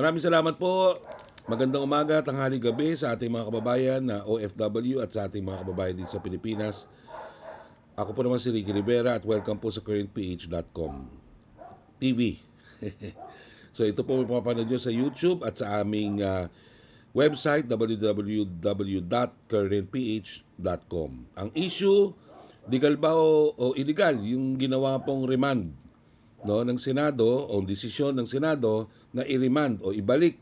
Maraming salamat po. Magandang umaga, tanghali gabi sa ating mga kababayan na OFW at sa ating mga kababayan dito sa Pilipinas. Ako po naman si Ricky Rivera at welcome po sa currentph.com TV. so ito po mapapanood nyo sa YouTube at sa aming ah, website www.currentph.com. Ang issue, legal ba o, o illegal yung ginawa pong remand no, ng Senado o desisyon ng Senado na i-remand o ibalik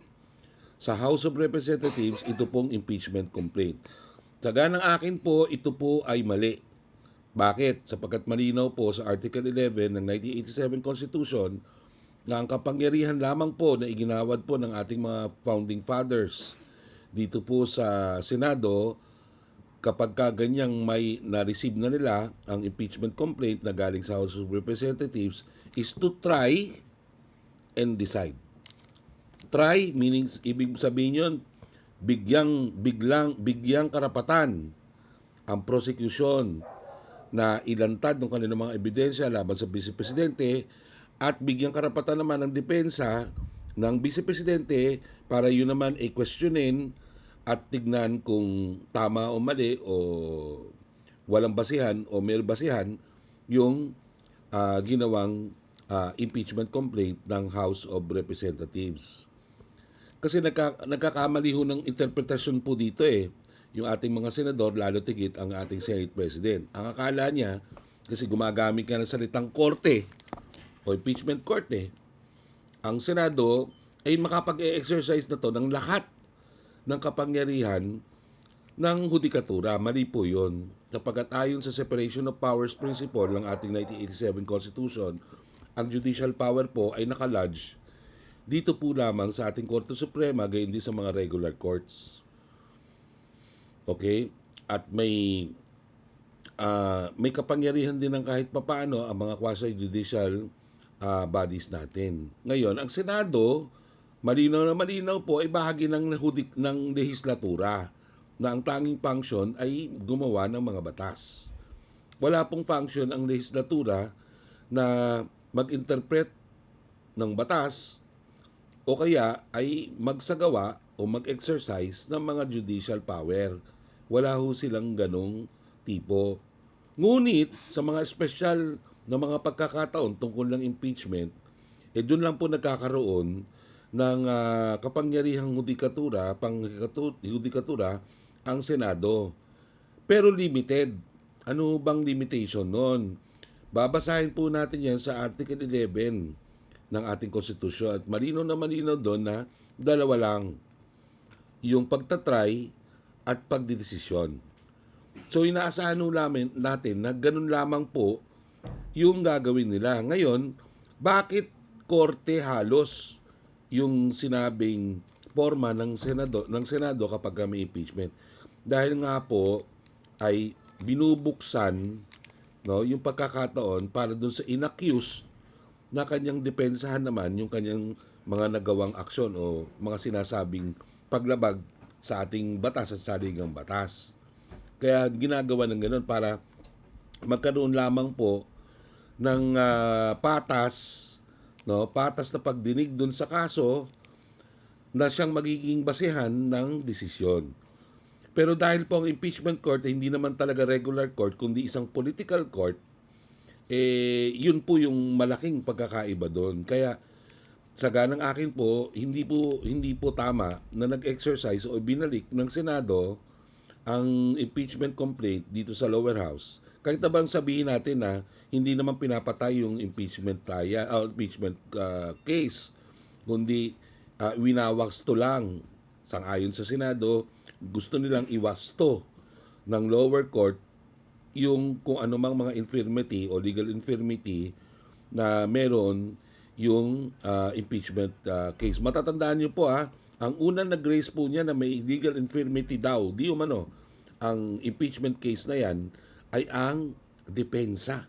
sa House of Representatives ito pong impeachment complaint. Taga ng akin po, ito po ay mali. Bakit? Sapagkat malinaw po sa Article 11 ng 1987 Constitution na ang kapangyarihan lamang po na iginawad po ng ating mga founding fathers dito po sa Senado kapag ka ganyang may na-receive na nila ang impeachment complaint na galing sa House of Representatives is to try and decide. Try meaning ibig sabihin yun, bigyang biglang bigyang karapatan ang prosecution na ilantad ng kanilang mga ebidensya laban sa Vice Presidente at bigyang karapatan naman ng depensa ng Vice Presidente para yun naman ay questionin at tignan kung tama o mali o walang basihan o may basihan yung ah, ginawang ah, impeachment complaint ng House of Representatives. Kasi nagka, nagkakamali ho ng interpretasyon po dito eh. Yung ating mga senador, lalo tigit ang ating Senate President. Ang akala niya, kasi gumagamit ka ng salitang korte o impeachment court eh, ang Senado ay makapag-exercise na to ng lahat ng kapangyarihan ng hudikatura. Mali po yun. Kapag ayon sa separation of powers principle ng ating 1987 Constitution, ang judicial power po ay nakalodge dito po lamang sa ating Korte Suprema, gayon din sa mga regular courts. Okay? At may ah, may kapangyarihan din ng kahit papaano ang mga quasi-judicial ah, bodies natin. Ngayon, ang Senado, malinaw na malinaw po ay bahagi ng nahudik ng lehislatura na ang tanging function ay gumawa ng mga batas. Wala pong function ang lehislatura na mag-interpret ng batas o kaya ay magsagawa o mag-exercise ng mga judicial power. Wala ho silang ganong tipo. Ngunit sa mga special na mga pagkakataon tungkol ng impeachment, eh doon lang po nagkakaroon ng ah, kapangyarihang hudikatura, pang hudikatura ang Senado. Pero limited. Ano bang limitation nun? Babasahin po natin yan sa Article 11 ng ating konstitusyon at malinaw na malinaw doon na dalawa lang yung pagtatry at pagdidesisyon. So inaasahan namin natin na ganun lamang po yung gagawin nila. Ngayon, bakit korte halos yung sinabing forma ng Senado ng Senado kapag may impeachment? Dahil nga po ay binubuksan no yung pagkakataon para dun sa inaccused na kanyang depensahan naman yung kanyang mga nagawang aksyon o mga sinasabing paglabag sa ating batas at saligang batas. Kaya ginagawa ng ganun para magkaroon lamang po ng ah, patas, no, patas na pagdinig dun sa kaso na siyang magiging basehan ng desisyon. Pero dahil po ang impeachment court ay hindi naman talaga regular court kundi isang political court, eh yun po yung malaking pagkakaiba doon. Kaya sa ganang akin po, hindi po hindi po tama na nag-exercise o binalik ng Senado ang impeachment complaint dito sa lower house. Kahit na bang sabihin natin na hindi naman pinapatay yung impeachment taya, uh, impeachment uh, case, kundi uh, winawasto lang. Sang-ayon sa Senado, gusto nilang iwasto ng lower court yung kung anumang mga infirmity o legal infirmity na meron yung ah, impeachment ah, case. Matatandaan niyo po ha, ang unang nag-raise po niya na may legal infirmity daw, di umano, ang impeachment case na yan ay ang depensa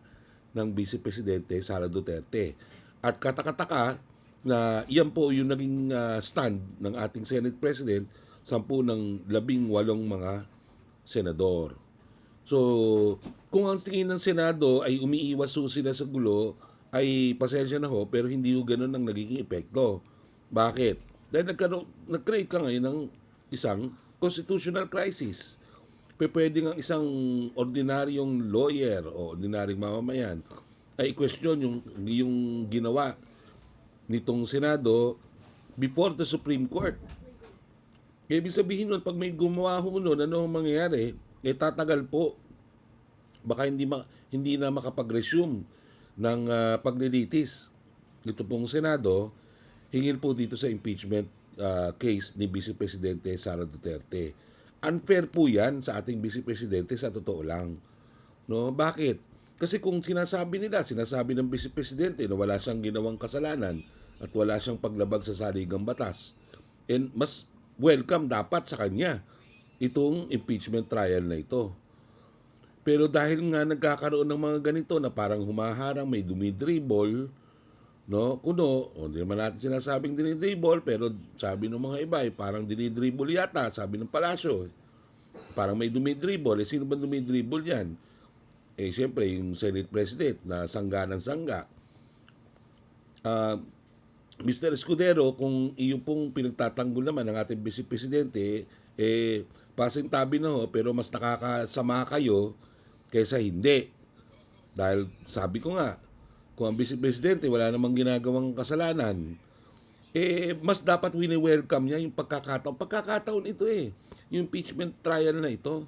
ng Vice Presidente Sara Duterte. At katakataka na yan po yung naging ah, stand ng ating Senate President sampu ng labing walong mga senador. So, kung ang tingin ng Senado ay umiiwas ho sila sa gulo, ay pasensya na ho, pero hindi ho ganun ang nagiging epekto. Bakit? Dahil nagkaroon, nag-create ka ngayon ng isang constitutional crisis. Pwede nga isang ordinaryong lawyer o ordinaryong mamamayan ay i-question yung, yung ginawa nitong Senado before the Supreme Court. Kaya ibig sabihin nun, pag may gumawa ho nun, ano ang mangyayari? Eh, tatagal po. Baka hindi, ma, hindi na makapag-resume ng ah, paglilitis. Ito pong Senado, hingil po dito sa impeachment ah, case ni Vice Presidente Sara Duterte. Unfair po yan sa ating Vice Presidente sa totoo lang. No, bakit? Kasi kung sinasabi nila, sinasabi ng Vice Presidente na wala siyang ginawang kasalanan at wala siyang paglabag sa saligang batas, and mas welcome dapat sa kanya itong impeachment trial na ito. Pero dahil nga nagkakaroon ng mga ganito na parang humaharang, may dumidribble, no? Kuno, o hindi naman natin sinasabing dinidribble, pero sabi ng mga iba, eh, parang dinidribble yata, sabi ng palasyo. Parang may dumidribble. Eh, sino ba dumidribble yan? Eh, siyempre, yung Senate President na sangga ng sangga. Ah, Mr. Escudero, kung iyo pong pinagtatanggol naman ng ating Vice Presidente, eh, pasintabi na ho, pero mas nakakasama kayo kaysa hindi. Dahil sabi ko nga, kung ang Vice Presidente wala namang ginagawang kasalanan, eh, mas dapat wini-welcome niya yung pagkakataon. Pagkakataon ito eh, yung impeachment trial na ito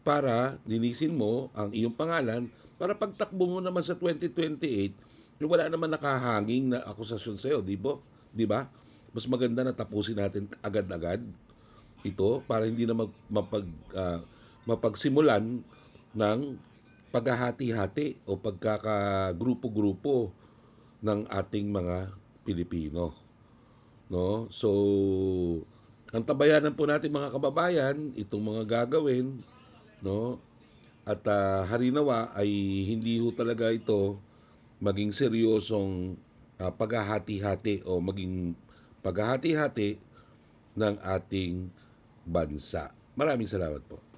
para linisin mo ang iyong pangalan para pagtakbo mo naman sa 2028 yung wala naman nakahanging na akusasyon sa'yo, di ba? Di ba? Mas maganda na tapusin natin agad-agad ito para hindi na mag, mapag, ah, mapagsimulan ng paghahati-hati o pagkakagrupo-grupo ng ating mga Pilipino. No? So, ang tabayanan po natin mga kababayan, itong mga gagawin, no? At ah, harinawa ay hindi ho talaga ito maging seryosong ah, paghahati-hati o maging paghahati-hati ng ating bansa. Maraming salamat po.